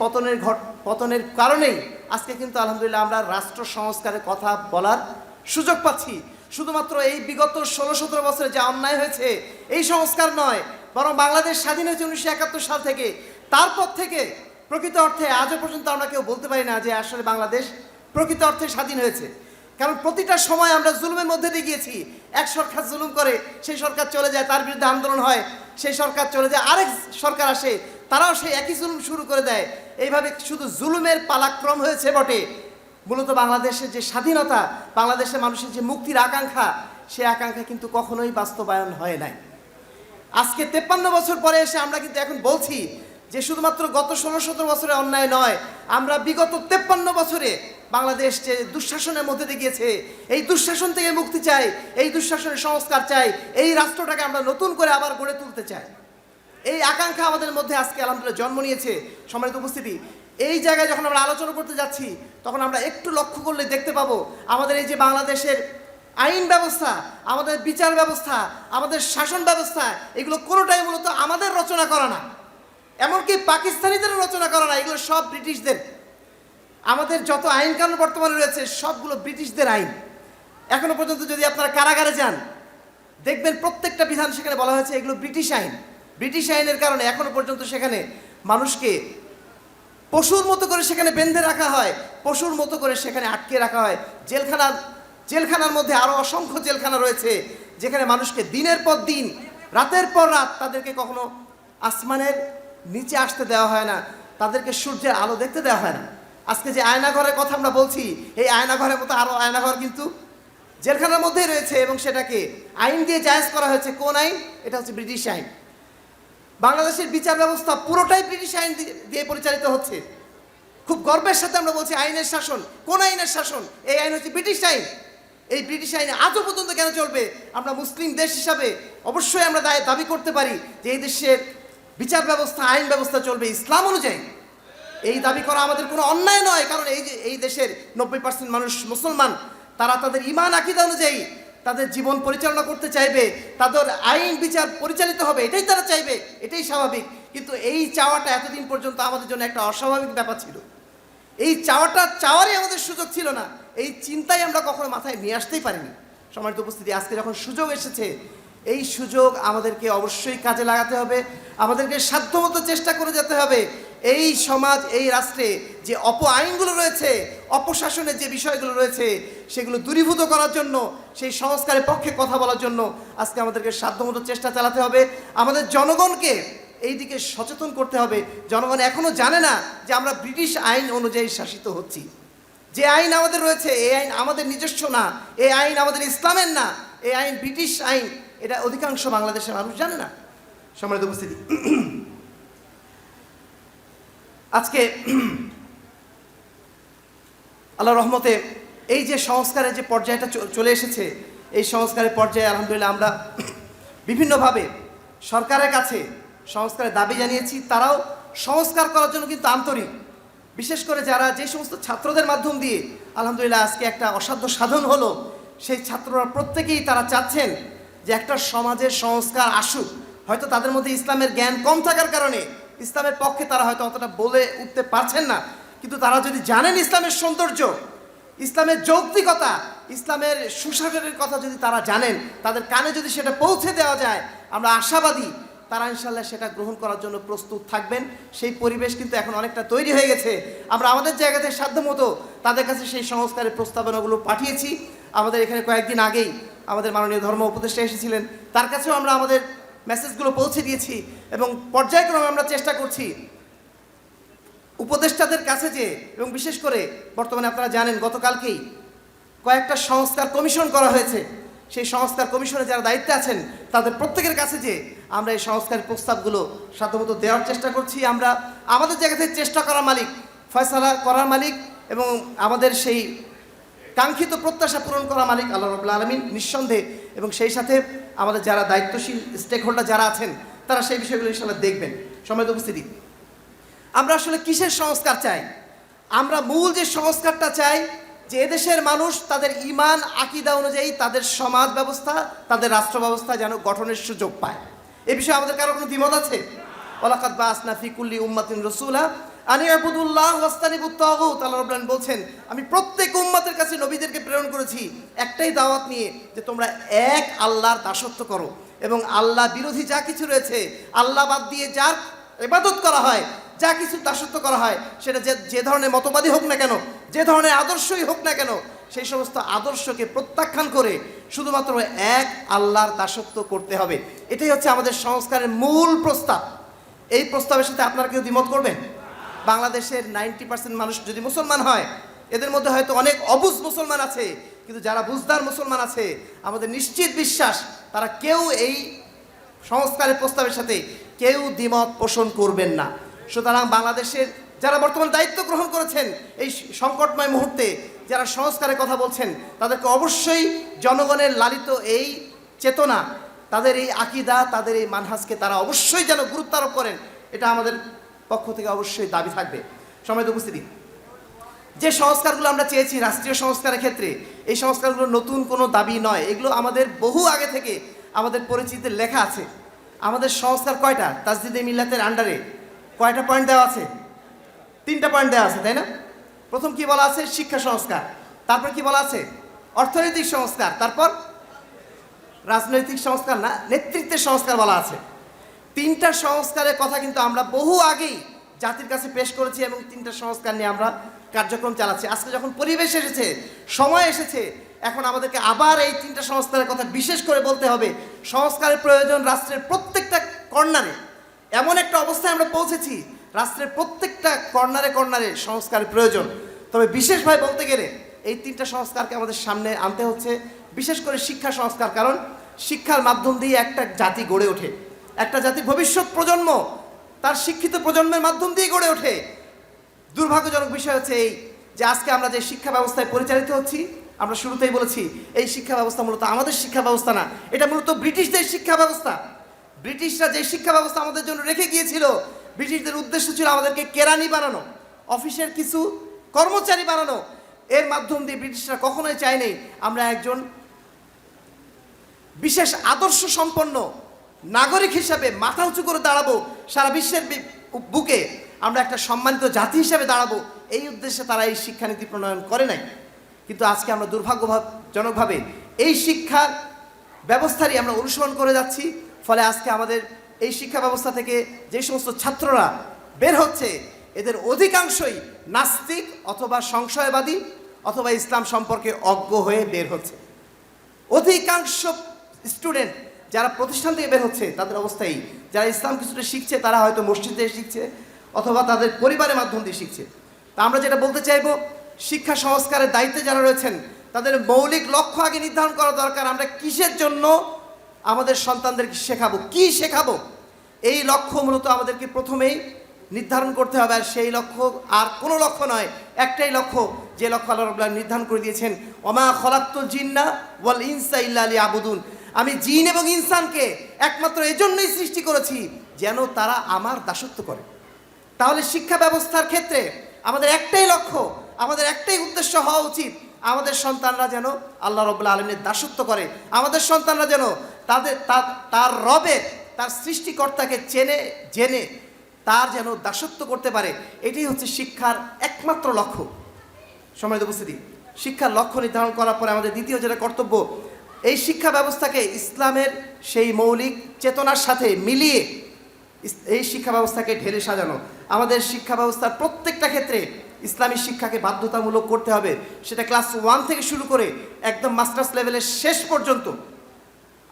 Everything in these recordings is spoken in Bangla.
পতনের ঘট, পতনের কারণেই আজকে কিন্তু আলহামদুলিল্লাহ আমরা রাষ্ট্র সংস্কারের কথা বলার সুযোগ পাচ্ছি। শুধুমাত্র এই বিগত ষোলো সতেরো বছরে যে অন্যায় হয়েছে, এই সংস্কার নয়, বরং বাংলাদেশ স্বাধীন হয়েছে উনিশশো একাত্তর সাল থেকে। তারপর থেকে প্রকৃত অর্থে আজও পর্যন্ত আমরা কেউ বলতে পারি না যে আসলে বাংলাদেশ প্রকৃত অর্থে স্বাধীন হয়েছে। কারণ প্রতিটা সময় আমরা জুলুমের মধ্যে দিয়ে গিয়েছি। এক সরকার জুলুম করে, সেই সরকার চলে যায়, তার বিরুদ্ধে আন্দোলন হয়, সেই সরকার চলে যায়, আরেক সরকার আসে তারাও সেই একই জুলুম শুরু করে দেয়। এইভাবে শুধু জুলুমের পালাক্রম হয়েছে বটে। মূলত বাংলাদেশের যে স্বাধীনতা, বাংলাদেশের মানুষের যে মুক্তির আকাঙ্ক্ষা, সে আকাঙ্ক্ষা কিন্তু কখনোই বাস্তবায়ন হয় নাই। আজকে তেপ্পান্ন বছর পরে এসে আমরা কিন্তু এখন বলছি যে শুধুমাত্র গত ষোলো সতেরো বছরে অন্যায় নয়, আমরা বিগত তেপ্পান্ন বছরে বাংলাদেশ যে দুঃশাসনের মধ্যে দিয়ে গিয়েছে, এই দুঃশাসন থেকে মুক্তি চাই, এই দুঃশাসনের সংস্কার চাই, এই রাষ্ট্রটাকে আমরা নতুন করে আবার গড়ে তুলতে চাই। এই আকাঙ্ক্ষা আমাদের মধ্যে আজকে আলহামদুলিল্লাহ জন্ম নিয়েছে। সম্মানিত উপস্থিতি, এই জায়গায় যখন আমরা আলোচনা করতে যাচ্ছি, তখন আমরা একটু লক্ষ্য করলে দেখতে পাবো, আমাদের এই যে বাংলাদেশের আইন ব্যবস্থা, আমাদের বিচার ব্যবস্থা, আমাদের শাসন ব্যবস্থা, এগুলো কোনোটাই মূলত আমাদের রচনা করা না। এমনকি পাকিস্তানিদের রচনা করা না, এগুলো সব ব্রিটিশদের। আমাদের যত আইন কানুন বর্তমানে রয়েছে, সবগুলো ব্রিটিশদের আইন। এখনও পর্যন্ত যদি আপনারা কারাগারে যান, দেখবেন প্রত্যেকটা বিধান সেখানে বলা হয়েছে, এগুলো ব্রিটিশ আইন। ব্রিটিশ আইনের কারণে এখনও পর্যন্ত সেখানে মানুষকে পশুর মতো করে সেখানে বেঁধে রাখা হয়, পশুর মতো করে সেখানে আটকে রাখা হয়। জেলখানার জেলখানার মধ্যে আরও অসংখ্য জেলখানা রয়েছে, যেখানে মানুষকে দিনের পর দিন, রাতের পর রাত তাদেরকে কখনো আসমানের নিচে আসতে দেওয়া হয় না, তাদেরকে সূর্যের আলো দেখতে দেওয়া হয় না। আজকে যে আয়নাঘরের কথা আমরা বলছি, এই আয়নাঘরের মতো আরও আয়নাঘর কিন্তু জেলখানার মধ্যেই রয়েছে এবং সেটাকে আইন দিয়ে জায়েজ করা হয়েছে। কোন আইন? এটা হচ্ছে ব্রিটিশ আইন। বাংলাদেশের বিচার ব্যবস্থা পুরোটাই ব্রিটিশ আইন দিয়ে- পরিচালিত হচ্ছে। খুব গর্বের সাথে আমরা বলছি, আইনের শাসন, কোন আইনের শাসন? এই আইন হচ্ছে ব্রিটিশ আইন। এই ব্রিটিশ আইন আজও পর্যন্ত কেন চলবে? আমরা মুসলিম দেশ হিসাবে অবশ্যই আমরা দায় দাবি করতে পারি যে এই দেশের বিচার ব্যবস্থা, আইন ব্যবস্থা চলবে ইসলাম অনুযায়ী। এই দাবি করা আমাদের কোনো অন্যায় নয়, কারণ এই যে এই দেশের নব্বই পার্সেন্ট মানুষ মুসলমান, তারা তাদের ইমান আকিদা অনুযায়ী তাদের জীবন পরিচালনা করতে চাইবে, তাদের আইন বিচার পরিচালিত হবে, এটাই তারা চাইবে, এটাই স্বাভাবিক। কিন্তু এই চাওয়াটা এতদিন পর্যন্ত আমাদের জন্য একটা অস্বাভাবিক ব্যাপার ছিল। এই চাওয়াটা চাওয়ারই আমাদের সুযোগ ছিল না। এই চিন্তাই আমরা কখনো মাথায় নিয়ে আসতেই পারিনি। সমাজ উপস্থিতি, আজকে যখন সুযোগ এসেছে এই সুযোগ আমাদেরকে অবশ্যই কাজে লাগাতে হবে। আমাদেরকে সাধ্যমতো চেষ্টা করে যেতে হবে। এই সমাজ, এই রাষ্ট্রে যে অপ আইনগুলো রয়েছে, অপশাসনের যে বিষয়গুলো রয়েছে, সেগুলো দূরীভূত করার জন্য, সেই সংস্কারের পক্ষে কথা বলার জন্য আজকে আমাদেরকে সাধ্যমতো চেষ্টা চালাতে হবে। আমাদের জনগণকে এই দিকে সচেতন করতে হবে। জনগণ এখনও জানে না যে আমরা ব্রিটিশ আইন অনুযায়ী শাসিত হচ্ছি। যে আইন আমাদের রয়েছে এই আইন আমাদের নিজস্ব না এই আইন আমাদের ইসলামের না এই আইন ব্রিটিশ আইন। এটা অধিকাংশ বাংলাদেশের মানুষ জানে না। সম্মানিত উপস্থিতি। আজকে আল্লাহ রহমতে এই যে সংস্কারের যে পর্যায়টা চলে এসেছে, এই সংস্কারের পর্যায়ে আলহামদুলিল্লাহ আমরা বিভিন্নভাবে সরকারের কাছে সংস্কারের দাবি জানিয়েছি। তারাও সংস্কার করার জন্য কিন্তু আন্তরিক। বিশেষ করে যারা যে সমস্ত ছাত্রদের মাধ্যম দিয়ে আলহামদুলিল্লাহ আজকে একটা অসাধ্য সাধন হলো, সেই ছাত্ররা প্রত্যেকেই তারা চাচ্ছেন যে একটা সমাজের সংস্কার আসুক, হয়তো তাদের মধ্যে ইসলামের জ্ঞান কম থাকার কারণে ইসলামের পক্ষে তারা হয়তো অতটা বলে উঠতে পারছেন না। কিন্তু তারা যদি জানেন ইসলামের সৌন্দর্য, ইসলামের যৌক্তিকতা, ইসলামের সুশাসনের কথা যদি তারা জানেন, তাদের কানে যদি সেটা পৌঁছে দেওয়া যায়, আমরা আশাবাদী তারা ইনশাল্লাহ সেটা গ্রহণ করার জন্য প্রস্তুত থাকবেন। সেই পরিবেশ কিন্তু এখন অনেকটা তৈরি হয়ে গেছে। আমরা আমাদের জায়গাতে সাধ্যমতো তাদের কাছে সেই সংস্কারের প্রস্তাবনাগুলো পাঠিয়েছি। আমাদের এখানে কয়েকদিন আগেই আমাদের মাননীয় ধর্ম উপদেষ্টা এসেছিলেন। তার কাছেও আমরা আমাদের মেসেজগুলো পৌঁছে দিয়েছি এবং পর্যায়ক্রমে আমরা চেষ্টা করছি উপদেষ্টাদের কাছে যে এবং বিশেষ করে বর্তমানে আপনারা জানেন গতকালকেই কয়েকটা সংস্কার কমিশন করা হয়েছে। সেই সংস্কার কমিশনে যারা দায়িত্বে আছেন, তাদের প্রত্যেকের কাছে যে আমরা এই সংস্কার প্রস্তাবগুলো সাধ্যমতো দেওয়ার চেষ্টা করছি। আমরা আমাদের জায়গা থেকে চেষ্টা করার মালিক, ফয়সালা করার মালিক এবং আমাদের সেই কাঙ্ক্ষিত প্রত্যাশা পূরণ করা মালিক আল্লাহ রবুল্লা আলমিন নিঃসন্দেহে। এবং সেই সাথে আমাদের যারা দায়িত্বশীল স্টেক হোল্ডার যারা আছেন, তারা সেই বিষয়গুলো ইনশাল্লাহ দেখবেন। সময় উপস্থিতি। আমরা আসলে কিসের সংস্কার চাই? আমরা মূল যে সংস্কারটা চাই, যে এদেশের মানুষ তাদের ইমান, আকিদা অনুযায়ী তাদের সমাজ ব্যবস্থা, তাদের রাষ্ট্র ব্যবস্থা যেন গঠনের সুযোগ পায়। এ বিষয়ে আমাদের কারও কোনো দ্বিমত আছে? ওলাকাত বা আসনা ফিকুল্লি উম্মাতিন রসুলা বলছেন, আমি প্রত্যেক উম্মতের কাছে নবীদেরকে প্রেরণ করেছি, একটাই দাওয়াত নিয়ে যে তোমরা এক আল্লাহর দাসত্ব করো এবং আল্লাহ বিরোধী যা কিছু রয়েছে, আল্লাহ বাদ দিয়ে যার এবাদত করা হয়, যা কিছু দাসত্ব করা হয়, সেটা যে যে ধরনের মতবাদী হোক না কেন, যে ধরনের আদর্শই হোক না কেন, সেই সমস্ত আদর্শকে প্রত্যাখ্যান করে শুধুমাত্র এক আল্লাহর দাসত্ব করতে হবে। এটাই হচ্ছে আমাদের সংস্কারের মূল প্রস্তাব। এই প্রস্তাবের সাথে আপনারা কেউ দ্বিমত করবেন? বাংলাদেশের নাইনটি পার্সেন্ট মানুষ যদি মুসলমান হয়, এদের মধ্যে হয়তো অনেক অবুজ মুসলমান আছে, কিন্তু যারা বুঝদার মুসলমান আছে, আমাদের নিশ্চিত বিশ্বাস, তারা কেউ এই সংস্কারের প্রস্তাবের সাথে কেউ দ্বিমত পোষণ করবেন না। সুতরাং বাংলাদেশের যারা বর্তমান দায়িত্ব গ্রহণ করেছেন, এই সংকটময় মুহূর্তে যারা সংস্কারের কথা বলছেন, তাদেরকে অবশ্যই জনগণের লালিত এই চেতনা, তাদের এই আকিদা, তাদের এই মানহাজকে তারা অবশ্যই যেন গুরুত্ব আরোপ করেন, এটা আমাদের পক্ষ থেকে অবশ্যই দাবি থাকবে। সময় তো উপস্থিতি। যে সংস্কারগুলো আমরা চেয়েছি রাষ্ট্রীয় সংস্কারের ক্ষেত্রে, এই সংস্কারগুলো নতুন কোনো দাবি নয়। এগুলো আমাদের বহু আগে থেকে আমাদের পরিচিতিতে লেখা আছে। আমাদের সংস্কার কয়টা? তাজদিদে মিল্লাতের আন্ডারে কয়টা পয়েন্ট দেওয়া আছে? তিনটা পয়েন্ট দেওয়া আছে, তাই না? প্রথম কি বলা আছে? শিক্ষা সংস্কার। তারপর কি বলা আছে? অর্থনৈতিক সংস্কার। তারপর রাজনৈতিক সংস্কার না, নেতৃত্বের সংস্কার বলা আছে। তিনটা সংস্কারের কথা কিন্তু আমরা বহু আগেই জাতির কাছে পেশ করেছি এবং তিনটা সংস্কার নিয়ে আমরা কার্যক্রম চালাচ্ছি। আজকে যখন পরিবেশ এসেছে, সময় এসেছে, এখন আমাদেরকে আবার এই তিনটা সংস্কারের কথা বিশেষ করে বলতে হবে। সংস্কারের প্রয়োজন রাষ্ট্রের প্রত্যেকটা কর্নারে। এমন একটা অবস্থায় আমরা পৌঁছেছি, রাষ্ট্রের প্রত্যেকটা কর্নারে কর্নারে সংস্কারের প্রয়োজন। তবে বিশেষভাবে বলতে গেলে, এই তিনটা সংস্কারকে আমাদের সামনে আনতে হচ্ছে, বিশেষ করে শিক্ষা সংস্কার। কারণ শিক্ষার মাধ্যম দিয়ে একটা জাতি গড়ে ওঠে। একটা জাতির ভবিষ্যৎ প্রজন্ম তার শিক্ষিত প্রজন্মের মাধ্যম দিয়ে গড়ে ওঠে। দুর্ভাগ্যজনক বিষয় হচ্ছে এই যে আজকে আমরা যে শিক্ষা ব্যবস্থায় পরিচালিত হচ্ছি, আমরা শুরুতেই বলেছি, এই শিক্ষা ব্যবস্থা মূলত আমাদের শিক্ষা ব্যবস্থা না, এটা মূলত ব্রিটিশদের শিক্ষা ব্যবস্থা। ব্রিটিশরা যে শিক্ষা ব্যবস্থা আমাদের জন্য রেখে গিয়েছিল, ব্রিটিশদের উদ্দেশ্য ছিল আমাদেরকে কেরানি বানানো, অফিসের কিছু কর্মচারী বানানো। এর মাধ্যম দিয়ে ব্রিটিশরা কখনোই চায়নি আমরা একজন বিশেষ আদর্শ সম্পন্ন নাগরিক হিসাবে মাথা উঁচু করে দাঁড়াবো, সারা বিশ্বের বুকে আমরা একটা সম্মানিত জাতি হিসাবে দাঁড়াবো, এই উদ্দেশ্যে তারা এই শিক্ষানীতি প্রণয়ন করে নাই। কিন্তু আজকে আমরা দুর্ভাগ্যজনকভাবে এই শিক্ষার ব্যবস্থারই আমরা অনুসরণ করে যাচ্ছি, ফলে আজকে আমাদের এই শিক্ষা ব্যবস্থা থেকে যে সমস্ত ছাত্ররা বের হচ্ছে, এদের অধিকাংশই নাস্তিক অথবা সংশয়বাদী অথবা ইসলাম সম্পর্কে অজ্ঞ হয়ে বের হচ্ছে। অধিকাংশ স্টুডেন্ট যারা প্রতিষ্ঠান থেকে বের হচ্ছে, তাদের অবস্থাই, যারা ইসলাম কিছুটা শিখছে, তারা হয়তো মসজিদে শিখছে, অথবা তাদের পরিবারের মাধ্যম দিয়ে শিখছে। তা আমরা যেটা বলতে চাইব, শিক্ষা সংস্কারের দায়িত্বে যারা রয়েছেন, তাদের মৌলিক লক্ষ্য আগে নির্ধারণ করা দরকার, আমরা কিসের জন্য আমাদের সন্তানদেরকে শেখাবো, কি শেখাবো? এই লক্ষ্য মূলত আমাদেরকে প্রথমেই নির্ধারণ করতে হবে, আর সেই লক্ষ্য, আর কোনো লক্ষ্য নয়, একটাই লক্ষ্য, যে লক্ষ্য আল্লাহ নির্ধারণ করে দিয়েছেন অমা খলাক্তুল জিন্না ওয়াল ইনসা ইল্লা আলী আবুদুন আমি জিন এবং ইনসানকে একমাত্র এজন্যই সৃষ্টি করেছি যেন তারা আমার দাসত্ব করে। তাহলে শিক্ষা ব্যবস্থার ক্ষেত্রে আমাদের একটাই লক্ষ্য, আমাদের একটাই উদ্দেশ্য হওয়া উচিত আমাদের সন্তানরা যেন আল্লাহ রবুল্লা আলমের দাসত্ব করে। আমাদের সন্তানরা যেন তাদের তার- রবের তার সৃষ্টিকর্তাকে চেনে, জেনে তার যেন দাসত্ব করতে পারে। এটাই হচ্ছে শিক্ষার একমাত্র লক্ষ্য। সময় উপস্থিতি। শিক্ষার লক্ষ্য নির্ধারণ করার পরে আমাদের দ্বিতীয় যেটা কর্তব্য এই শিক্ষা ব্যবস্থাকে ইসলামের সেই মৌলিক চেতনার সাথে মিলিয়ে এই শিক্ষা ব্যবস্থাকে ঢেলে সাজানো। আমাদের শিক্ষা ব্যবস্থার প্রত্যেকটা ক্ষেত্রে ইসলামী শিক্ষাকে বাধ্যতামূলক করতে হবে। সেটা ক্লাস ওয়ান থেকে শুরু করে একদম মাস্টার্স লেভেলের শেষ পর্যন্ত।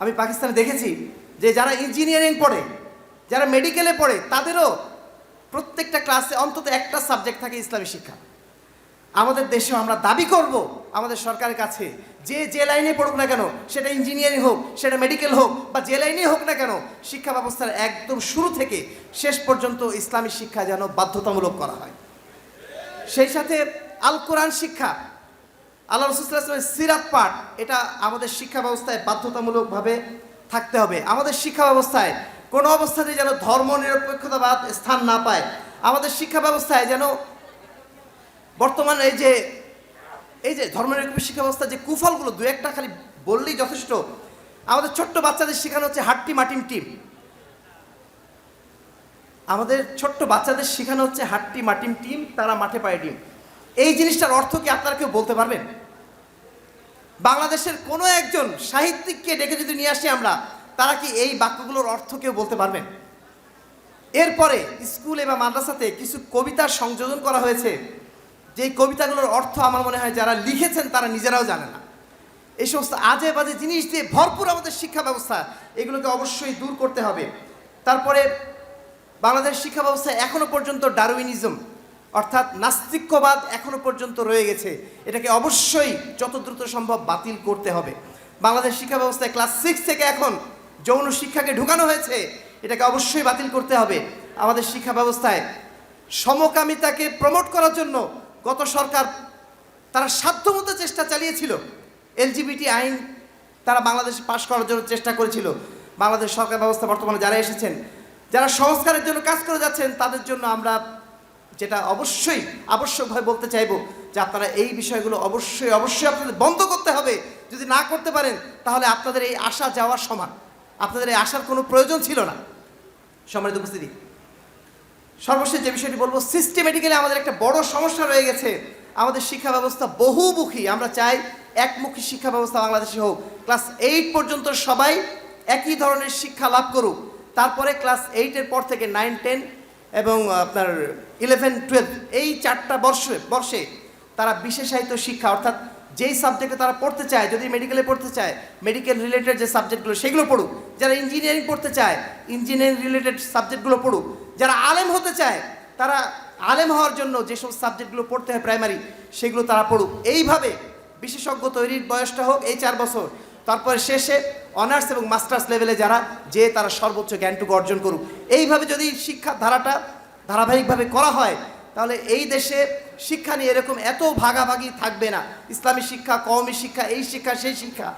আমি পাকিস্তানে দেখেছি যে যারা ইঞ্জিনিয়ারিং পড়ে, যারা মেডিকেলে পড়ে, তাদেরও প্রত্যেকটা ক্লাসে অন্তত একটা সাবজেক্ট থাকে ইসলামী শিক্ষা। আমাদের দেশেও আমরা দাবি করব আমাদের সরকারের কাছে, যে যে লাইনে পড়ুক না কেন, সেটা ইঞ্জিনিয়ারিং হোক, সেটা মেডিকেল হোক, বা যে লাইনে হোক না কেন, শিক্ষা ব্যবস্থার একদম শুরু থেকে শেষ পর্যন্ত ইসলামী শিক্ষা যেন বাধ্যতামূলক করা হয়। সেই সাথে আল কোরআন শিক্ষা, আল্লাহ রসুলামের সিরাত পাঠ, এটা আমাদের শিক্ষা ব্যবস্থায় বাধ্যতামূলকভাবে থাকতে হবে। আমাদের শিক্ষা ব্যবস্থায় কোনো অবস্থাতেই যেন ধর্ম নিরপেক্ষতাবাদ স্থান না পায়। আমাদের শিক্ষা ব্যবস্থায় যেন বর্তমান এই যে এই যে ধর্মনিরপেক্ষ শিক্ষা ব্যবস্থা যে কুফলগুলো দু একটা খালি বললেই যথেষ্ট। আমাদের ছোট্ট বাচ্চাদের শেখানো হচ্ছে হাট্টি মাটিম টিম। আমাদের ছোট্ট বাচ্চাদের শেখানো হচ্ছে হাট্টি মাটিম টিম, তারা মাঠে পায় ডিম। এই জিনিসটার অর্থ কি আপনারা কেউ বলতে পারবেন? বাংলাদেশের কোনো একজন সাহিত্যিককে ডেকে যদি নিয়ে আসি আমরা, তারা কি এই বাক্যগুলোর অর্থ কেউ বলতে পারবেন? এরপরে স্কুলে বা মাদ্রাসাতে কিছু কবিতার সংযোজন করা হয়েছে। যে কবিতাগুলোর অর্থ আমার মনে হয় যারা লিখেছেন তারা নিজেরাও জানে না। এই সমস্ত আজে বাজে জিনিস দিয়ে ভরপুর আমাদের শিক্ষা ব্যবস্থা, এগুলোকে অবশ্যই দূর করতে হবে। তারপরে বাংলাদেশ শিক্ষা ব্যবস্থায় এখনও পর্যন্ত ডারউইনিজম, অর্থাৎ নাস্তিক্যবাদ এখনও পর্যন্ত রয়ে গেছে। এটাকে অবশ্যই যত দ্রুত সম্ভব বাতিল করতে হবে। বাংলাদেশ শিক্ষা ব্যবস্থায় ক্লাস সিক্স থেকে এখন যৌন শিক্ষাকে ঢুকানো হয়েছে, এটাকে অবশ্যই বাতিল করতে হবে। আমাদের শিক্ষা ব্যবস্থায় সমকামিতাকে প্রমোট করার জন্য গত সরকার তারা সাধ্যমতো চেষ্টা চালিয়েছিল। এলজিবিটি আইন তারা বাংলাদেশে পাশ করার জন্য চেষ্টা করেছিল। বাংলাদেশ সরকার ব্যবস্থা বর্তমানে যারা এসেছেন, যারা সংস্কারের জন্য কাজ করে যাচ্ছেন, তাদের জন্য আমরা যেটা অবশ্যই আবশ্যকভাবে বলতে চাইব যে আপনারা এই বিষয়গুলো অবশ্যই অবশ্যই আপনাদের বন্ধ করতে হবে। যদি না করতে পারেন, তাহলে আপনাদের এই আসা যাওয়ার সমান। আপনাদের এই আসার কোনো প্রয়োজন ছিল না। সম্মানিত উপস্থিতি। সর্বশেষ যে বিষয়টি বলব সিস্টেমেটিক্যালি আমাদের একটা বড় সমস্যা রয়ে গেছে। আমাদের শিক্ষা ব্যবস্থা বহুমুখী। আমরা চাই একমুখী শিক্ষা ব্যবস্থা বাংলাদেশে হোক। ক্লাস এইট পর্যন্ত সবাই একই ধরনের শিক্ষা লাভ করুক। তারপরে ক্লাস এইটের পর থেকে নাইন টেন এবং আপনার ইলেভেন টুয়েলভ এই চারটা বর্ষে বর্ষে তারা বিশেষায়িত শিক্ষা, অর্থাৎ যেই সাবজেক্টে তারা পড়তে চায়, যদি মেডিকেলে পড়তে চায় মেডিকেল রিলেটেড যে সাবজেক্টগুলো সেগুলো পড়ুক। যারা ইঞ্জিনিয়ারিং পড়তে চায় ইঞ্জিনিয়ারিং রিলেটেড সাবজেক্টগুলো পড়ুক যারা আলেম হতে চায়, তারা আলেম হওয়ার জন্য যেসব সাবজেক্টগুলো পড়তে হয় প্রাইমারি, সেগুলো তারা পড়ুক। এইভাবে বিশেষজ্ঞ তৈরির বয়সটা হোক এই চার বছর, তারপরে শেষে অনার্স এবং মাস্টার্স লেভেলে যারা, যে তারা সর্বোচ্চ জ্ঞানটুকু অর্জন করুক। এইভাবে যদি শিক্ষার ধারাটা ধারাবাহিকভাবে করা হয়, তাহলে এই দেশে শিক্ষা নিয়ে এরকম এত ভাগাভাগি থাকবে না। ইসলামী শিক্ষা, কওমি শিক্ষা, এই শিক্ষা, সেই শিক্ষা।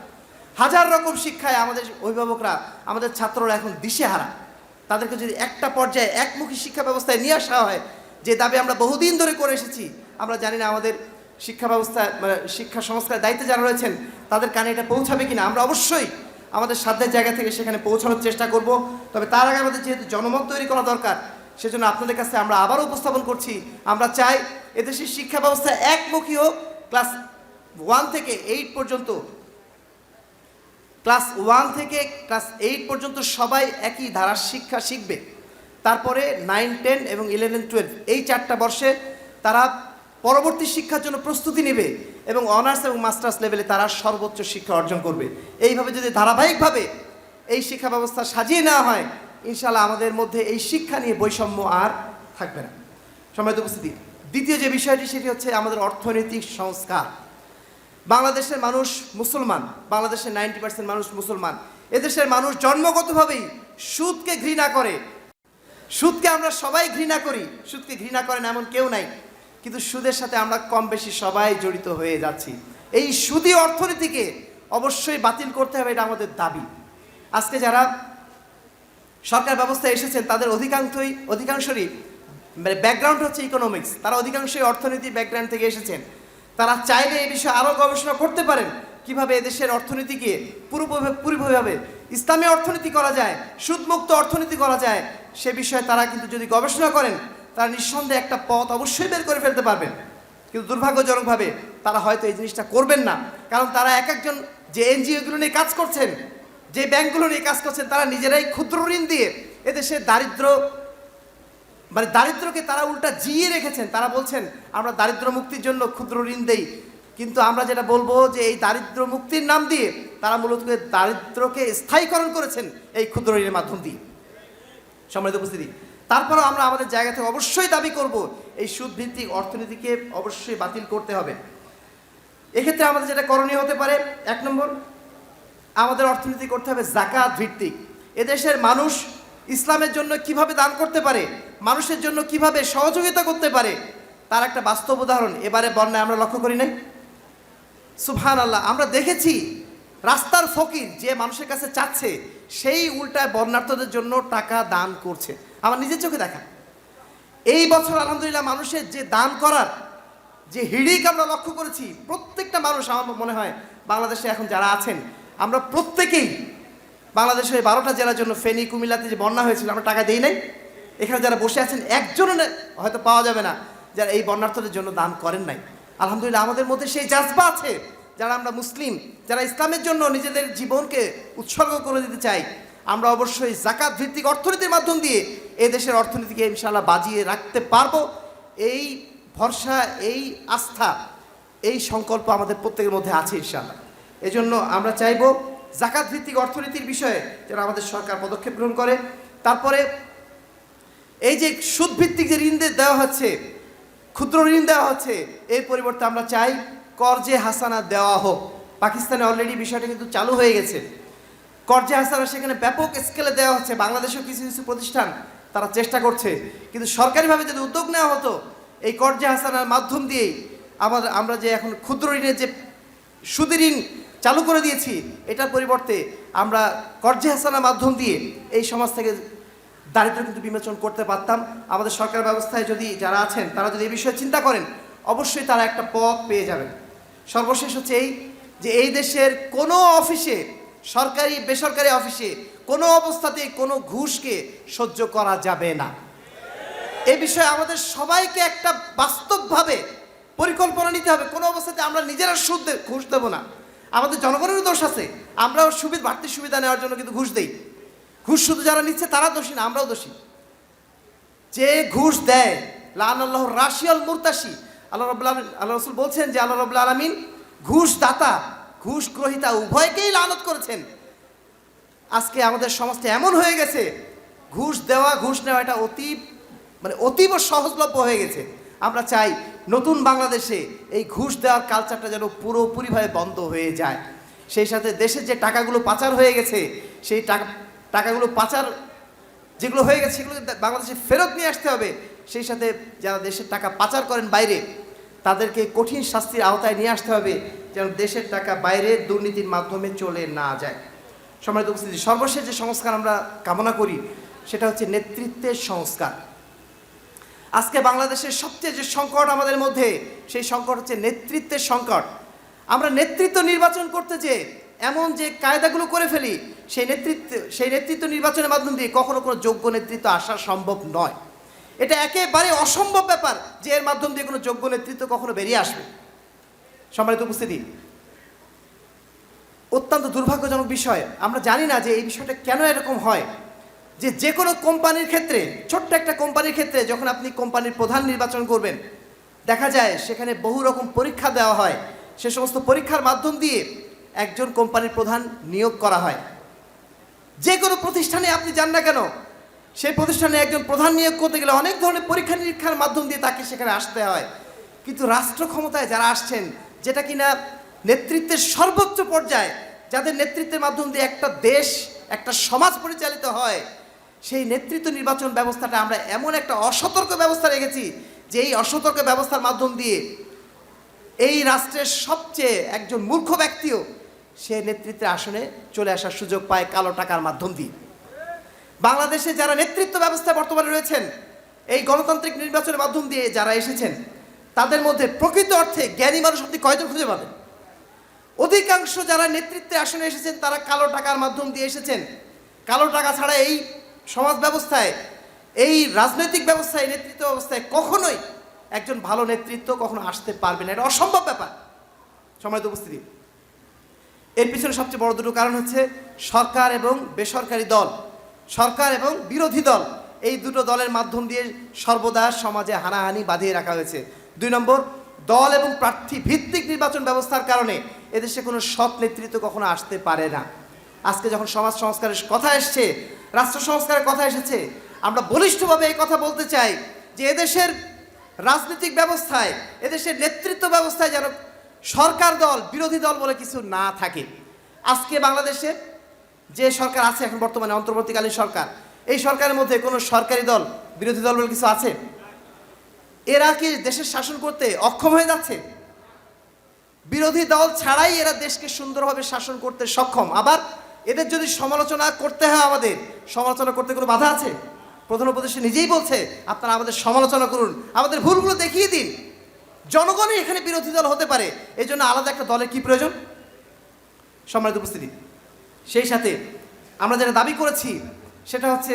হাজার রকম শিক্ষায় আমাদের অভিভাবকরা, আমাদের ছাত্ররা এখন দিশেহারা। তাদেরকে যদি একটা পর্যায়ে একমুখী শিক্ষা ব্যবস্থায় নিয়ে আসা হয়, যে দাবি আমরা বহুদিন ধরে করে এসেছি, আমরা জানি না আমাদের শিক্ষা ব্যবস্থা মানে শিক্ষা সংস্কারের দায়িত্বে যারা রয়েছেন, তাদের কানে এটা পৌঁছাবে কিনা? আমরা অবশ্যই আমাদের সাধ্যের জায়গা থেকে সেখানে পৌঁছানোর চেষ্টা করব। তবে তার আগে আমাদের যেহেতু জনমত তৈরি করা দরকার, সেজন্য আপনাদের কাছে আমরা আবারও উপস্থাপন করছি। আমরা চাই এদেশের শিক্ষা ব্যবস্থা একমুখী হোক, ক্লাস ওয়ান থেকে এইট পর্যন্ত ক্লাস ওয়ান থেকে ক্লাস এইট পর্যন্ত সবাই একই ধারার শিক্ষা শিখবে। তারপরে নাইন, টেন এবং ইলেভেন, টুয়েলভ এই চারটা বর্ষে তারা পরবর্তী শিক্ষার জন্য প্রস্তুতি নেবে এবং অনার্স এবং মাস্টার্স লেভেলে তারা সর্বোচ্চ শিক্ষা অর্জন করবে। এইভাবে যদি ধারাবাহিকভাবে এই শিক্ষা ব্যবস্থা সাজিয়ে নেওয়া হয় ইনশাল্লাহ আমাদের মধ্যে এই শিক্ষা নিয়ে বৈষম্য আর থাকবে না। সময় উপস্থিতি, দ্বিতীয় যে বিষয়টি, সেটি হচ্ছে আমাদের অর্থনৈতিক সংস্কার। বাংলাদেশের মানুষ মুসলমান, বাংলাদেশের নাইনটি পার্সেন্ট মানুষ মুসলমান। এদেশের মানুষ জন্মগতভাবেই সুদকে ঘৃণা করে। সুদকে আমরা সবাই ঘৃণা করি, সুদকে ঘৃণা করেন এমন কেউ নাই। কিন্তু সুদের সাথে আমরা কম বেশি সবাই জড়িত হয়ে যাচ্ছি। এই সুদী অর্থনীতিকে অবশ্যই বাতিল করতে হবে, এটা আমাদের দাবি। আজকে যারা সরকার ব্যবস্থায় এসেছেন, তাদের অধিকাংশই, অধিকাংশরই মানে ব্যাকগ্রাউন্ড হচ্ছে ইকোনমিক্স তারা অধিকাংশই অর্থনীতি ব্যাকগ্রাউন্ড থেকে এসেছেন। তারা চাইলে এই বিষয়ে আরও গবেষণা করতে পারেন। কীভাবে এদেশের অর্থনীতিকে পুরোভাবে পুরোভাবে ইসলামী অর্থনীতি করা যায়, সুদমুক্ত অর্থনীতি করা যায়, সে বিষয়ে তারা কিন্তু যদি গবেষণা করেন, তারা নিঃসন্দেহে একটা পথ অবশ্যই বের করে ফেলতে পারবেন। কিন্তু দুর্ভাগ্যজনকভাবে তারা হয়তো এই জিনিসটা করবেন না। কারণ তারা এক একজন যে এনজিওগুলো নিয়ে কাজ করছেন, যে ব্যাংকগুলো নিয়ে কাজ করছেন, তারা নিজেরাই ক্ষুদ্র ঋণ দিয়ে এদেশে দারিদ্র মানে দারিদ্রকে তারা উল্টা জিয়ে রেখেছেন। তারা বলছেন, আমরা দারিদ্র মুক্তির জন্য ক্ষুদ্র ঋণ দেই। কিন্তু আমরা যেটা বলব যে এই দারিদ্র মুক্তির নাম দিয়ে তারা মূলত দারিদ্রকে স্থায়ীকরণ করেছেন এই ক্ষুদ্র ঋণের মাধ্যম দিয়ে। সম্মানিত উপস্থিতি, তারপরেও আমরা আমাদের জায়গা থেকে অবশ্যই দাবি করব, এই সুদ ভিত্তিক অর্থনীতিকে অবশ্যই বাতিল করতে হবে। এক্ষেত্রে আমাদের যেটা করণীয় হতে পারে, এক নম্বর, আমাদের অর্থনীতি করতে হবে জাকাত ভিত্তিক। এদেশের মানুষ ইসলামের জন্য কীভাবে দান করতে পারে মানুষের জন্য কীভাবে সহযোগিতা করতে পারে, তার একটা বাস্তব উদাহরণ। এবারে বন্যায় আমরা লক্ষ্য করি নাই। সুবহান আল্লাহ আমরা দেখেছি রাস্তার ফকির যে মানুষের কাছে চাচ্ছে, সেই উল্টায় বন্যার্থদের জন্য টাকা দান করছে। আমার নিজের চোখে দেখা। এই বছর আলহামদুলিল্লাহ মানুষের যে দান করার, যে হিড়িক আমরা লক্ষ্য করেছি, প্রত্যেকটা মানুষ আমার মনে হয় বাংলাদেশে এখন যারা আছেন, আমরা প্রত্যেকেই বাংলাদেশের বারোটা জেলার জন্য ফেনী, কুমিল্লাতে যে বন্যা হয়েছিল, আমরা টাকা দিই নাই। এখানে যারা বসে আছেন, একজনও না- হয়তো পাওয়া যাবে না, যারা এই বন্যার্থদের জন্য দান করেন নাই। আলহামদুলিল্লাহ, আমাদের মধ্যে সেই জাজবা আছে। যারা আমরা মুসলিম, যারা ইসলামের জন্য নিজেদের জীবনকে উৎসর্গ করে দিতে চাই, আমরা অবশ্যই জাকাত ভিত্তিক অর্থনীতির মাধ্যম দিয়ে এ দেশের অর্থনীতিকে ইনশাল্লাহ বাজিয়ে রাখতে পারব। এই ভরসা, এই আস্থা, এই সংকল্প আমাদের প্রত্যেকের মধ্যে আছে ইনশাআল্লাহ। এজন্য আমরা চাইব জাকাত ভিত্তিক অর্থনীতির বিষয়ে যেন আমাদের সরকার পদক্ষেপ গ্রহণ করে। তারপরে এই যে সুদ ভিত্তিক যে ঋণ দেওয়া হচ্ছে, ক্ষুদ্র ঋণ দেওয়া হচ্ছে, এর পরিবর্তে আমরা চাই কর্জে হাসানা দেওয়া হোক। পাকিস্তানে অলরেডি বিষয়টা কিন্তু চালু হয়ে গেছে। কর্জে হাসানা সেখানে ব্যাপক স্কেলে দেওয়া হচ্ছে। বাংলাদেশেও কিছু কিছু প্রতিষ্ঠান তারা চেষ্টা করছে। কিন্তু সরকারিভাবে যদি উদ্যোগ নেওয়া হতো, এই কর্জে হাসানার মাধ্যম দিয়েই আমাদের আমরা যে এখন ক্ষুদ্র ঋণের যে সুদী ঋণ চালু করে দিয়েছি, এটার পরিবর্তে আমরা কর্জে হাসানার মাধ্যম দিয়ে এই সমাজ থেকে দারিদ্র কিন্তু বিমোচন করতে পারতাম। আমাদের সরকার ব্যবস্থায় যদি যারা আছেন, তারা যদি এই বিষয়ে চিন্তা করেন, অবশ্যই তারা একটা পথ পেয়ে যাবেন। সর্বশেষ হচ্ছে এই যে এই দেশের কোনো অফিসে, সরকারি, বেসরকারি অফিসে কোনো অবস্থাতেই কোনো ঘুষকে সহ্য করা যাবে না। এ বিষয়ে আমাদের সবাইকে একটা বাস্তবভাবে পরিকল্পনা নিতে হবে। কোনো অবস্থাতে আমরা নিজেরা সুদ ঘুষ দেবো না। আমাদের জনগণেরও দোষ আছে। আমরাও সুবিধা, বাড়তি সুবিধা নেওয়ার জন্য কিন্তু ঘুষ দেই। ঘুষ শুধু যারা নিচ্ছে তারা দোষী না, আমরাও দোষী। যে ঘুষ দেয় লান আল্লাহ রাশিয়াল মুরতাসি আল্লাহ রবুল্লা আল্লাহ রসুল বলছেন যে আল্লাহ রবুল্লা আলমিন ঘুষ দাতা ঘুষ গ্রহিতা উভয়কেই লানত করেছেন। আজকে আমাদের সমাজটা এমন হয়ে গেছে, ঘুষ দেওয়া, ঘুষ নেওয়া এটা অতি মানে অতীব সহজলভ্য হয়ে গেছে। আমরা চাই নতুন বাংলাদেশে এই ঘুষ দেওয়ার কালচারটা যেন পুরোপুরিভাবে বন্ধ হয়ে যায়। সেই সাথে দেশের যে টাকাগুলো পাচার হয়ে গেছে, সেই টাকা টাকাগুলো পাচার যেগুলো হয়ে গেছে, সেগুলো বাংলাদেশে ফেরত নিয়ে আসতে হবে। সেই সাথে যারা দেশের টাকা পাচার করেন বাইরে, তাদেরকে কঠিন শাস্তির আওতায় নিয়ে আসতে হবে, যেন দেশের টাকা বাইরে দুর্নীতির মাধ্যমে চলে না যায়। সম্মানিত উপস্থিতি, সর্বশেষ যে সংস্কার আমরা কামনা করি, সেটা হচ্ছে নেতৃত্বের সংস্কার। আজকে বাংলাদেশের সবচেয়ে যে সংকট আমাদের মধ্যে, সেই সংকট হচ্ছে নেতৃত্বের সংকট। আমরা নেতৃত্ব নির্বাচন করতে যে এমন যে কায়দাগুলো করে ফেলি সেই নেতৃত্ব সেই নেতৃত্ব নির্বাচনের মাধ্যম দিয়ে কখনো কোনো যোগ্য নেতৃত্ব আসা সম্ভব নয়। এটা একেবারে অসম্ভব ব্যাপার যে এর মাধ্যম দিয়ে কোনো যোগ্য নেতৃত্ব কখনো বেরিয়ে আসবে। সম্মানিত উপস্থিতি, অত্যন্ত দুর্ভাগ্যজনক বিষয়। আমরা জানি না যে এই বিষয়টা কেন এরকম হয়। যে যে কোনো কোম্পানির ক্ষেত্রে, ছোট্ট একটা কোম্পানির ক্ষেত্রে যখন আপনি কোম্পানির প্রধান নির্বাচন করবেন, দেখা যায় সেখানে বহু রকম পরীক্ষা দেওয়া হয়। সে সমস্ত পরীক্ষার মাধ্যম দিয়ে একজন কোম্পানির প্রধান নিয়োগ করা হয়। যে কোনো প্রতিষ্ঠানে আপনি যান না কেন, সেই প্রতিষ্ঠানে একজন প্রধান নিয়োগ করতে গেলে অনেক ধরনের পরীক্ষা নিরীক্ষার মাধ্যম দিয়ে তাকে সেখানে আসতে হয়। কিন্তু রাষ্ট্র ক্ষমতায় যারা আসছেন, যেটা কিনা নেতৃত্বের সর্বোচ্চ পর্যায়ে, যাদের নেতৃত্বের মাধ্যম দিয়ে একটা দেশ, একটা সমাজ পরিচালিত হয়, সেই নেতৃত্ব নির্বাচন ব্যবস্থাটা আমরা এমন একটা অসতর্ক ব্যবস্থা রেখেছি, যে এই অসতর্ক ব্যবস্থার মাধ্যম দিয়ে এই রাষ্ট্রের সবচেয়ে একজন মূর্খ ব্যক্তিও সে নেতৃত্বের আসনে চলে আসার সুযোগ পায় কালো টাকার মাধ্যম দিয়ে। বাংলাদেশে যারা নেতৃত্ব ব্যবস্থা বর্তমানে রয়েছেন, এই গণতান্ত্রিক নির্বাচনের মাধ্যম দিয়ে যারা এসেছেন, তাদের মধ্যে প্রকৃত অর্থে জ্ঞানী মানুষ আপনি কয়জন খুঁজে পাবেন? অধিকাংশ যারা নেতৃত্বে আসনে এসেছেন, তারা কালো টাকার মাধ্যম দিয়ে এসেছেন। কালো টাকা ছাড়া এই সমাজ ব্যবস্থায়, এই রাজনৈতিক ব্যবস্থায়, নেতৃত্ব ব্যবস্থায় কখনোই একজন ভালো নেতৃত্ব কখনো আসতে পারবে না। এটা অসম্ভব ব্যাপার। সময় উপস্থিতি এর পিছনে সবচেয়ে বড় দুটো কারণ হচ্ছে সরকার এবং বেসরকারি দল। সরকার এবং বিরোধী দল। এই দুটো দলের মাধ্যম দিয়ে সর্বদা সমাজে হানাহানি বাঁধিয়ে রাখা হয়েছে। দুই নম্বর, দল এবং প্রার্থী ভিত্তিক নির্বাচন ব্যবস্থার কারণে এদেশে কোনো সৎ নেতৃত্ব কখনো আসতে পারে না। আজকে যখন সমাজ সংস্কারের কথা এসছে, রাষ্ট্র সংস্কারের কথা এসেছে, আমরা বলিষ্ঠভাবে এই কথা বলতে চাই যে এদেশের রাজনৈতিক ব্যবস্থায়, এদেশের নেতৃত্ব ব্যবস্থায় যেন সরকার দল, বিরোধী দল বলে কিছু না থাকে। আজকে বাংলাদেশে যে সরকার আছে এখন বর্তমানে, অন্তর্বর্তীকালীন সরকার, এই সরকারের মধ্যে কোনো সরকারি দল, বিরোধী দল বলে কিছু আছে? এরা কি দেশের শাসন করতে অক্ষম হয়ে যাচ্ছে? বিরোধী দল ছাড়াই এরা দেশকে সুন্দরভাবে শাসন করতে সক্ষম। আবার এদের যদি সমালোচনা করতে হয় আমাদের, সমালোচনা করতে কোনো বাধা আছে? প্রধান উপদেষ্টা নিজেই বলছে, আপনারা আমাদের সমালোচনা করুন, আমাদের ভুলগুলো দেখিয়ে দিন। জনগণই এখানে বিরোধী দল হতে পারে এই জন্য আলাদা একটা দলের কি প্রয়োজন? সম্মানিত উপস্থিতি। সেই সাথে আমরা যেটা দাবি করেছি, সেটা হচ্ছে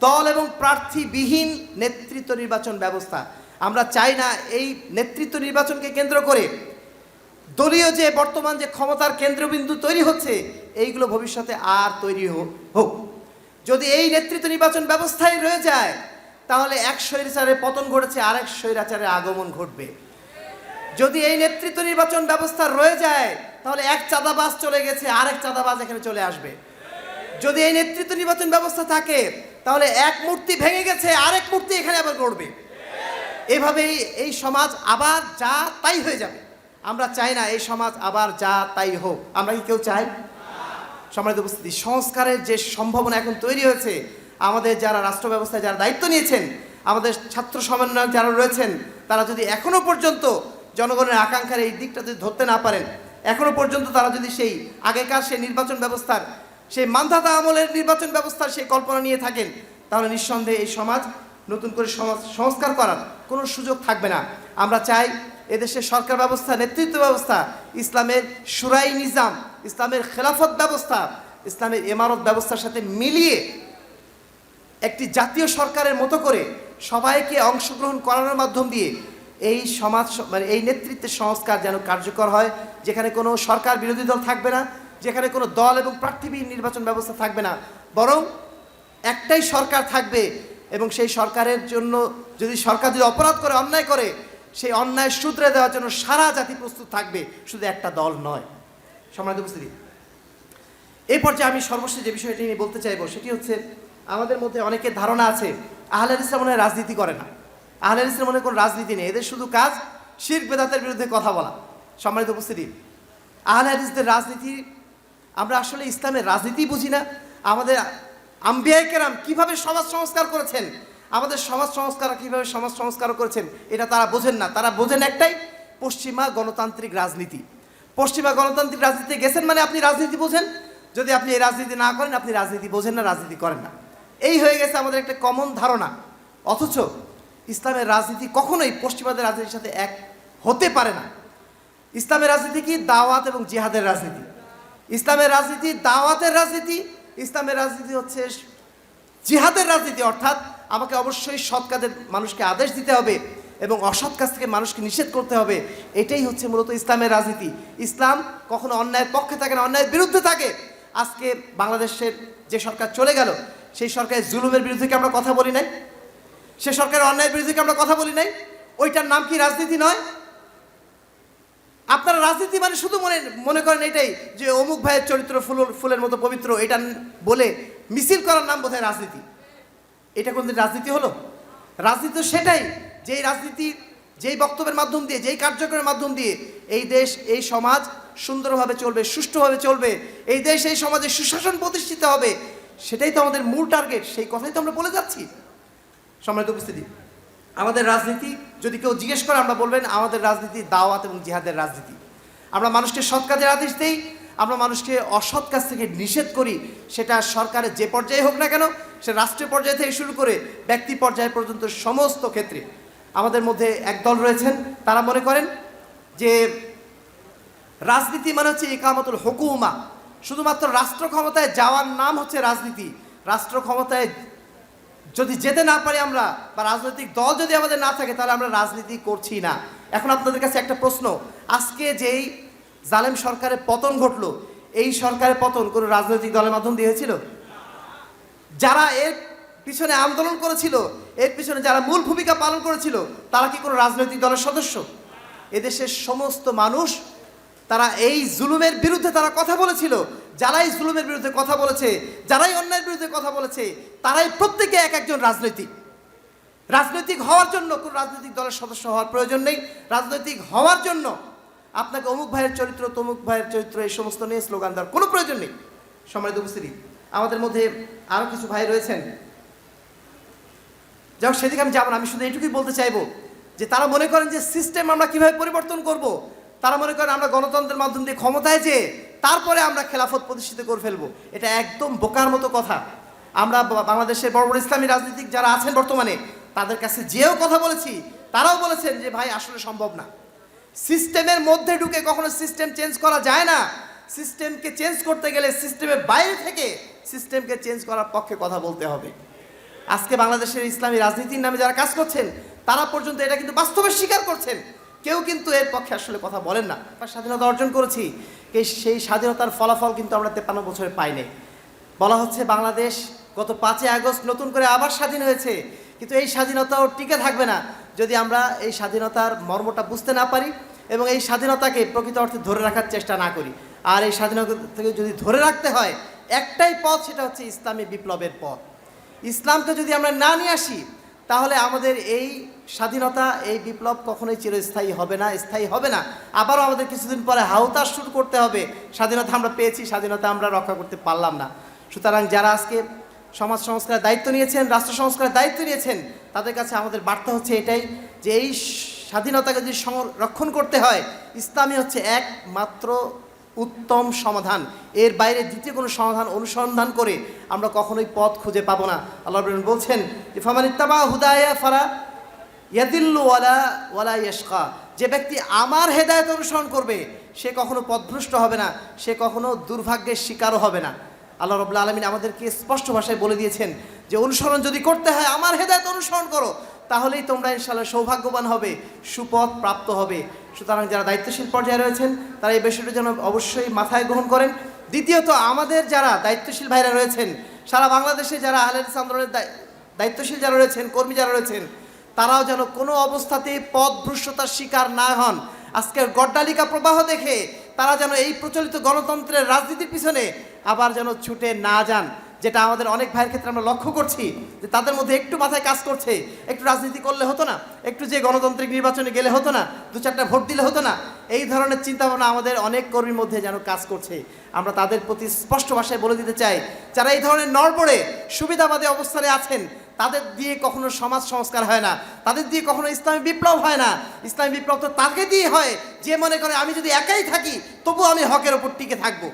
দল এবং প্রার্থীবিহীন নেতৃত্ব নির্বাচন ব্যবস্থা। আমরা চাই না এই নেতৃত্ব নির্বাচনকে কেন্দ্র করে দলীয় যে বর্তমান যে ক্ষমতার কেন্দ্রবিন্দু তৈরি হচ্ছে, এইগুলো ভবিষ্যতে আর তৈরি হোক। যদি এই নেতৃত্ব নির্বাচন ব্যবস্থায় রয়ে যায় তাহলে এক স্বৈরাচারের পতন ঘটেছে, আরেক স্বৈরাচারের আগমন ঘটবে। যদি এই নেতৃত্ব নির্বাচন ব্যবস্থা রয়ে যায়, তাহলে এক চাঁদাবাজ চলে গেছে, আরেক চাঁদাবাজ এখানে চলে আসবে। যদি এই নেতৃত্ব নির্বাচন ব্যবস্থা থাকে, তাহলে এক মূর্তি ভেঙে গেছে, আরেক মূর্তি এখানে আবার গড়বে। এভাবেই এই সমাজ আবার যা তাই হয়ে যাবে। আমরা চাই না এই সমাজ আবার যা তাই হোক। আমরা কি কেউ চাই? সম্মানিত উপস্থিতি, সংস্কারের যে সম্ভাবনা এখন তৈরি হয়েছে আমাদের যারা রাষ্ট্র ব্যবস্থায় যারা দায়িত্ব নিয়েছেন, আমাদের ছাত্র সমন্বয়ক যারা রয়েছেন, তারা যদি এখনও পর্যন্ত জনগণের আকাঙ্ক্ষার এই দিকটা যদি ধরতে না পারেন এখনও পর্যন্ত তারা যদি সেই আগেকার সেই নির্বাচন ব্যবস্থার, সেই মান্ধাতা আমলের নির্বাচন ব্যবস্থার সেই কল্পনা নিয়ে থাকেন, তাহলে নিঃসন্দেহে এই সমাজ নতুন করে সমাজ সংস্কার করার কোনো সুযোগ থাকবে না। আমরা চাই এদেশের সরকার ব্যবস্থা, নেতৃত্ব ব্যবস্থা, ইসলামের সুরাই নিজাম, ইসলামের খেলাফত ব্যবস্থা, ইসলামের এমারত ব্যবস্থার সাথে মিলিয়ে একটি জাতীয় সরকারের মতো করে সবাইকে অংশগ্রহণ করানোর মাধ্যম দিয়ে এই সমাজ মানে এই নেতৃত্বের সংস্কার যেন কার্যকর হয়, যেখানে কোনো সরকার বিরোধী দল থাকবে না, যেখানে কোনো দল এবং প্রার্থীবিহীন নির্বাচন ব্যবস্থা থাকবে না। বরং একটাই সরকার থাকবে এবং সেই সরকারের জন্য যদি সরকার যদি অপরাধ করে, অন্যায় করে, সেই অন্যায় শুধরে দেওয়ার জন্য সারা জাতি প্রস্তুত থাকবে, শুধু একটা দল নয়। সম্মানিত উপস্থিতি। এই পর্যায়ে আমি সর্বশেষ যে বিষয়টি নিয়ে বলতে চাইব, সেটি হচ্ছে আমাদের মধ্যে অনেকের ধারণা আছে আহলের ইসলাম মনে রাজনীতি করে না। আহলের ইসলাম মনে কোনো রাজনীতি নেই। এদের শুধু কাজ শির বেদাতের বিরুদ্ধে কথা বলা। সম্মানিত উপস্থিতি, আহলে হাদিসদের রাজনীতি, আমরা আসলে ইসলামের রাজনীতি বুঝি না। আমাদের আম্বিয়াই কেরাম কীভাবে সমাজ সংস্কার করেছেন, আমাদের সমাজ সংস্কার কীভাবে সমাজ সংস্কার করেছেন, এটা তারা বোঝেন না। তারা বোঝেন একটাই, পশ্চিমা গণতান্ত্রিক রাজনীতি। পশ্চিমা গণতান্ত্রিক রাজনীতি গেছেন মানে আপনি রাজনীতি বোঝেন? যদি আপনি এই রাজনীতি না করেন, আপনি রাজনীতি বোঝেন না, রাজনীতি করেন না। এই হয়ে গেছে আমাদের একটা কমন ধারণা। অথচ ইসলামের রাজনীতি কখনোই পশ্চিমাদের রাজনীতির সাথে এক হতে পারে না। ইসলামের রাজনীতি কি? দাওয়াত এবং জিহাদের রাজনীতি। ইসলামের রাজনীতি দাওয়াতের রাজনীতি, ইসলামের রাজনীতি হচ্ছে জিহাদের রাজনীতি। অর্থাৎ আমাকে অবশ্যই সৎ কাজের মানুষকে আদেশ দিতে হবে এবং অসৎ কাজ থেকে মানুষকে নিষেধ করতে হবে। এটাই হচ্ছে মূলত ইসলামের রাজনীতি। ইসলাম কখনো অন্যায়ের পক্ষে থাকে না, অন্যায়ের বিরুদ্ধে থাকে। আজকে বাংলাদেশের যে সরকার চলে গেল সেই সরকারের জুলুমের বিরুদ্ধে কি আমরা কথা বলি নাই? সে সরকারের অন্যায়ের বিরুদ্ধে কি আমরা কথা বলি নাই? ওইটার নাম কি রাজনীতি নয়? আপনারা রাজনীতি মানে শুধু মনে মনে করেন এটাই যে অমুক ভাইয়ের চরিত্র ফুল, ফুলের মতো পবিত্র, এটা বলে মিছিল করার নাম বোধহয় রাজনীতি। এটা কোনদিন রাজনীতি হলো? রাজনীতি তো সেটাই, যেই রাজনীতি, যেই বক্তব্যের মাধ্যম দিয়ে, যেই কার্যক্রমের মাধ্যম দিয়ে এই দেশ, এই সমাজ সুন্দরভাবে চলবে, সুষ্ঠুভাবে চলবে, এই দেশ, এই সমাজে সুশাসন প্রতিষ্ঠিত হবে সেটাই তো আমাদের মূল টার্গেট সেই কথাই তো আমরা বলে যাচ্ছি। সম্মানিত উপস্থিতি, আমাদের রাজনীতি, যদি কেউ জিজ্ঞেস করে, আমরা বলবেন আমাদের রাজনীতি দাওয়াত এবং জিহাদের রাজনীতি। আমরা মানুষকে সৎ কাজের আদেশ দেই, আমরা মানুষকে অসৎ কাজ থেকে নিষেধ করি, সেটা সরকারের যে পর্যায়ে হোক না কেন, সে রাষ্ট্রীয় পর্যায় থেকে শুরু করে ব্যক্তি পর্যায় পর্যন্ত সমস্ত ক্ষেত্রে। আমাদের মধ্যে একদল রয়েছেন, তারা মনে করেন যে রাজনীতি মানে হচ্ছে একামতুল হুকুমা শুধুমাত্র রাষ্ট্র ক্ষমতায় যাওয়ার নাম হচ্ছে রাজনীতি। রাষ্ট্র ক্ষমতায় যদি যেতে না পারি আমরা বা রাজনৈতিক দল যদি আমাদের না থাকে, তাহলে আমরা রাজনীতি করছি না। এখন আপনাদের কাছে একটা প্রশ্ন। আজকে যেই জালেম সরকারের পতন ঘটলো, এই সরকারের পতন কোনো রাজনৈতিক দলের মাধ্যম দিয়ে হয়েছিল? যারা এর পিছনে আন্দোলন করেছিল, এর পিছনে যারা মূল ভূমিকা পালন করেছিল, তারা কি কোনো রাজনৈতিক দলের সদস্য? এদেশের সমস্ত মানুষ তারা এই জুলুমের বিরুদ্ধে তারা কথা বলেছিল, যারাই জুলুমের বিরুদ্ধে কথা বলেছে, যারাই অন্যায়ের বিরুদ্ধে কথা বলেছে, তারাই প্রত্যেকে এক একজন রাজনৈতিক। রাজনৈতিক হওয়ার জন্য কোনো রাজনৈতিক দলের সদস্য হওয়ার প্রয়োজন নেই। রাজনৈতিক হওয়ার জন্য আপনাকে অমুক ভাইয়ের চরিত্র, তমুক ভাইয়ের চরিত্র, এই সমস্ত নিয়ে স্লোগান দেওয়ার কোনো প্রয়োজন নেই। সম্মানিত উপস্থিতি, আমাদের মধ্যে আরও কিছু ভাই রয়েছেন। যাই সেদিকে আমি যাব না, আমি শুধু এইটুকুই বলতে চাইব যে তারা মনে করেন যে সিস্টেম আমরা কীভাবে পরিবর্তন করব। তারা মনে করেন আমরা গণতন্ত্রের মাধ্যম দিয়ে ক্ষমতায় যে, তারপরে আমরা খেলাফত প্রতিষ্ঠিত করে ফেলব। এটা একদম বোকার মতো কথা। আমরা বাংলাদেশের বড় বড় ইসলামী রাজনীতিক যারা আছেন বর্তমানে, তাদের কাছে যেও কথা বলেছি, তারাও বলেছেন যে, ভাই, আসলে সম্ভব না। সিস্টেমের মধ্যে ঢুকে কখনো সিস্টেম চেঞ্জ করা যায় না। সিস্টেমকে চেঞ্জ করতে গেলে সিস্টেমের বাইরে থেকে সিস্টেমকে চেঞ্জ করার পক্ষে কথা বলতে হবে। আজকে বাংলাদেশের ইসলামী রাজনীতির নামে যারা কাজ করছেন, তারা পর্যন্ত এটা কিন্তু বাস্তবে স্বীকার করছেন। কেউ কিন্তু এর পক্ষে আসলে কথা বলেন না। স্বাধীনতা অর্জন করেছি সেই স্বাধীনতার ফলাফল কিন্তু আমরা তেপান্ন বছরে পাইনি বলা হচ্ছে বাংলাদেশ গত পাঁচই আগস্ট নতুন করে আবার স্বাধীন হয়েছে, কিন্তু এই স্বাধীনতাও টিকে থাকবে না যদি আমরা এই স্বাধীনতার মর্মটা বুঝতে না পারি এবং এই স্বাধীনতাকে প্রকৃত অর্থে ধরে রাখার চেষ্টা না করি। আর এই স্বাধীনতাকে যদি ধরে রাখতে হয়, একটাই পথ সেটা হচ্ছে ইসলামী বিপ্লবের পথ। ইসলামকে যদি আমরা না নিয়ে আসি, তাহলে আমাদের এই স্বাধীনতা এই বিপ্লব কখনোই চিরস্থায়ী হবে না, স্থায়ী হবে না। আবারও আমাদের কিছুদিন পরে হাউতাস শুরু করতে হবে। স্বাধীনতা আমরা পেয়েছি, স্বাধীনতা আমরা রক্ষা করতে পারলাম না। সুতরাং যারা আজকে সমাজ সংস্কারের দায়িত্ব নিয়েছেন, রাষ্ট্র সংস্কারের দায়িত্ব নিয়েছেন, তাদের কাছে আমাদের বার্তা হচ্ছে এটাই যে এই স্বাধীনতাকে যদি সংরক্ষণ করতে হয় ইসলামী হচ্ছে একমাত্র উত্তম সমাধান। এর বাইরে দ্বিতীয় কোনো সমাধান অনুসন্ধান করে আমরা কখনোই পথ খুঁজে পাবো না। আল্লাহ বলছেন যে ফামান ইত্তাবা হুদায়া ফারা ওয়ালা যে ব্যক্তি আমার হেদায়ত অনুসরণ করবে, সে কখনো পথভ্রষ্ট হবে না, সে কখনো দুর্ভাগ্যের শিকারও হবে না। আল্লাহ রবুল্লা আলমিন আমাদেরকে স্পষ্ট ভাষায় বলে দিয়েছেন যে, অনুসরণ যদি করতে হয়, আমার হেদায়ত অনুসরণ করো, তাহলেই তোমরা ইনশাল্লাহ সৌভাগ্যবান হবে, সুপথ প্রাপ্ত হবে। সুতরাং যারা দায়িত্বশীল পর্যায়ে রয়েছেন, তারা এই বিষয়টি যেন অবশ্যই মাথায় গ্রহণ করেন। দ্বিতীয়ত, আমাদের যারা দায়িত্বশীল ভাইরা রয়েছেন, সারা বাংলাদেশে যারা আহলেদ আন্দোলনের দায়িত্বশীল যারা রয়েছেন, কর্মী যারা রয়েছেন তারাও যেন কোনো অবস্থাতেই পথভ্রষ্টতার শিকার না হন। আজকের গড্ডালিকা প্রবাহ দেখে তারা যেন এই প্রচলিত গণতন্ত্রের রাজনীতির পিছনে আবার যেন ছুটে না যান, যেটা আমাদের অনেক ভাইয়ের ক্ষেত্রে আমরা লক্ষ্য করছি যে তাদের মধ্যে একটু মাথায় কাজ করছে। একটু রাজনীতি করলে হতো না, একটু যে গণতান্ত্রিক নির্বাচনে গেলে হতো না, দু চারটা ভোট দিলে হতো না, এই ধরনের চিন্তাভাবনা আমাদের অনেক কর্মীর মধ্যে যেন কাজ করছে। আমরা তাদের প্রতি স্পষ্ট ভাষায় বলে দিতে চাই, যারা এই ধরনের নড়বড়ে সুবিধাবাদী অবস্থানে আছেন তাদের দিয়ে কখনো সমাজ সংস্কার হয় না। তাদের দিয়ে কখনো ইসলামী বিপ্লব হয় না। ইসলামী বিপ্লব তো তাকে দিয়ে হয়। যে মনে করে আমি যদি একাই থাকি তবু আমি হকের ওপর টিকে থাকব।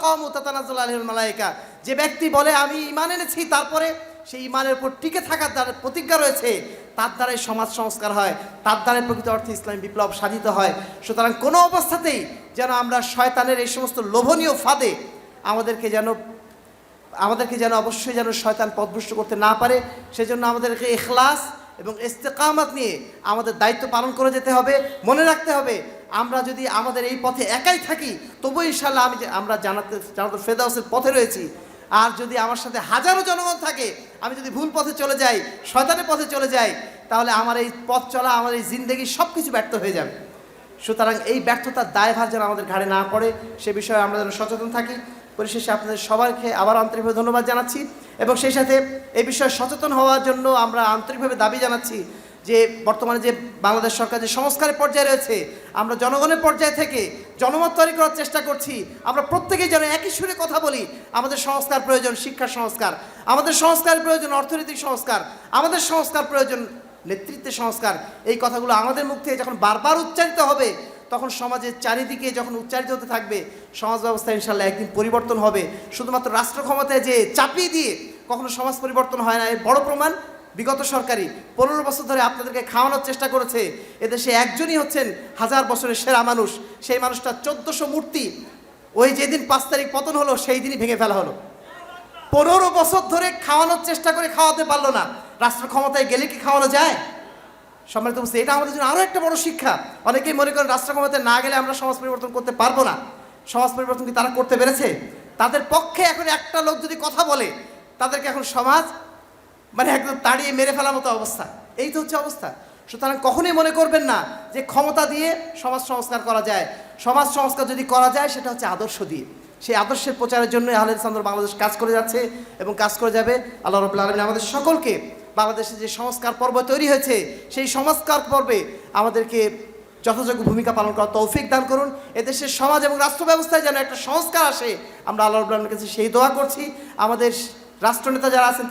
কম যে ব্যক্তি বলে, আমি ইমান এনেছি তারপরে সেই ইমানের উপর টিকে থাকার দ্বারা প্রতিজ্ঞা রয়েছে। তার দ্বারাই সমাজ সংস্কার হয়। তার দ্বারাই প্রকৃত অর্থে ইসলামী বিপ্লব সাধিত হয়। সুতরাং কোনো অবস্থাতেই যেন আমরা শয়তানের এই সমস্ত লোভনীয় ফাঁদে আমাদেরকে যেন আমাদেরকে যেন অবশ্যই যেন শয়তান পথভ্রষ্ট করতে না পারে, সেজন্য আমাদেরকে এখলাস এবং ইস্তেকামাত নিয়ে আমাদের দায়িত্ব পালন করে যেতে হবে। মনে রাখতে হবে, আমরা যদি আমাদের এই পথে একাই থাকি তবু ইনশাল্লাহ আমি আমরা জানাতে জানাতে ফেদাউসের পথে রয়েছি। আর যদি আমার সাথে হাজারো জনগণ থাকে, আমি যদি ভুল পথে চলে যাই, শয়তানের পথে চলে যাই, তাহলে আমার এই পথ চলা, আমার এই জিন্দগি সব কিছু ব্যর্থ হয়ে যাবে। সুতরাং এই ব্যর্থতার দায়ভার যেন আমাদের ঘাড়ে না পড়ে, সে বিষয়ে আমরা যেন সচেতন থাকি। পরিশেষে আপনাদের সবাইকে আবার আন্তরিকভাবে ধন্যবাদ জানাচ্ছি এবং সেই সাথে এই বিষয়ে সচেতন হওয়ার জন্য আমরা আন্তরিকভাবে দাবি জানাচ্ছি যে বর্তমানে যে বাংলাদেশ সরকার যে সংস্কারের পর্যায়ে রয়েছে, আমরা জনগণের পর্যায় থেকে জনমত তৈরি করার চেষ্টা করছি। আমরা প্রত্যেকেই যেন একই সুরে কথা বলি, আমাদের সংস্কার প্রয়োজন শিক্ষা সংস্কার, আমাদের সংস্কারের প্রয়োজন অর্থনৈতিক সংস্কার, আমাদের সংস্কার প্রয়োজন নেতৃত্বের সংস্কার। এই কথাগুলো আমাদের মুখ থেকে যখন বারবার উচ্চারিত হবে তখন সমাজের চারিদিকে যখন উচ্চারিত হতে থাকবে, সমাজ ব্যবস্থা ইনশাল্লাহ একদিন পরিবর্তন হবে। শুধুমাত্র রাষ্ট্র ক্ষমতায় যে চাপিয়ে দিয়ে কখনো সমাজ পরিবর্তন হয় না এর বড় প্রমাণ বিগত সরকারি পনেরো বছর ধরে আপনাদেরকে খাওয়ানোর চেষ্টা করেছে। এদেশে একজনই হচ্ছেন হাজার বছরের সেরা মানুষ। সেই মানুষটা চোদ্দশো মূর্তি, ওই যেদিন পাঁচ তারিখ পতন হলো, সেই দিনই ভেঙে ফেলা হলো। পনেরো বছর ধরে খাওয়ানোর চেষ্টা করে খাওয়াতে পারল না। রাষ্ট্র ক্ষমতায় গেলে কি খাওয়ানো যায়? সম্মানিত বুঝতে এটা আমাদের জন্য আরও একটা বড় শিক্ষা। অনেকেই মনে করেন রাষ্ট্র ক্ষমতায় না গেলে আমরা সমাজ পরিবর্তন করতে পারব না। সমাজ পরিবর্তন কি তারা করতে পেরেছে? তাদের পক্ষে এখন একটা লোক যদি কথা বলে, তাদেরকে এখন সমাজ মানে একদম তাড়িয়ে মেরে ফেলার মতো অবস্থা। এই তো হচ্ছে অবস্থা। সুতরাং কখনোই মনে করবেন না যে ক্ষমতা দিয়ে সমাজ সংস্কার করা যায়। সমাজ সংস্কার যদি করা যায়, সেটা হচ্ছে আদর্শ দিয়ে। সেই আদর্শের প্রচারের জন্য আহলেদ সান্দর বাংলাদেশ কাজ করে যাচ্ছে এবং কাজ করে যাবে। আল্লাহ রবুল্লা আলমিন আমাদের সকলকে বাংলাদেশে যে সংস্কার পর্ব তৈরি হয়েছে, সেই সংস্কার পর্বে আমাদেরকে যথাযোগ্য ভূমিকা পালন করার তৌফিক দান করুন। এদেশের সমাজ এবং রাষ্ট্র ব্যবস্থায় যেন একটা সংস্কার আসে, আমরা আল্লাহ রবুল্লাহর কাছে সেই দোয়া করছি। আমাদের রাষ্ট্রনেতা যারা আছেন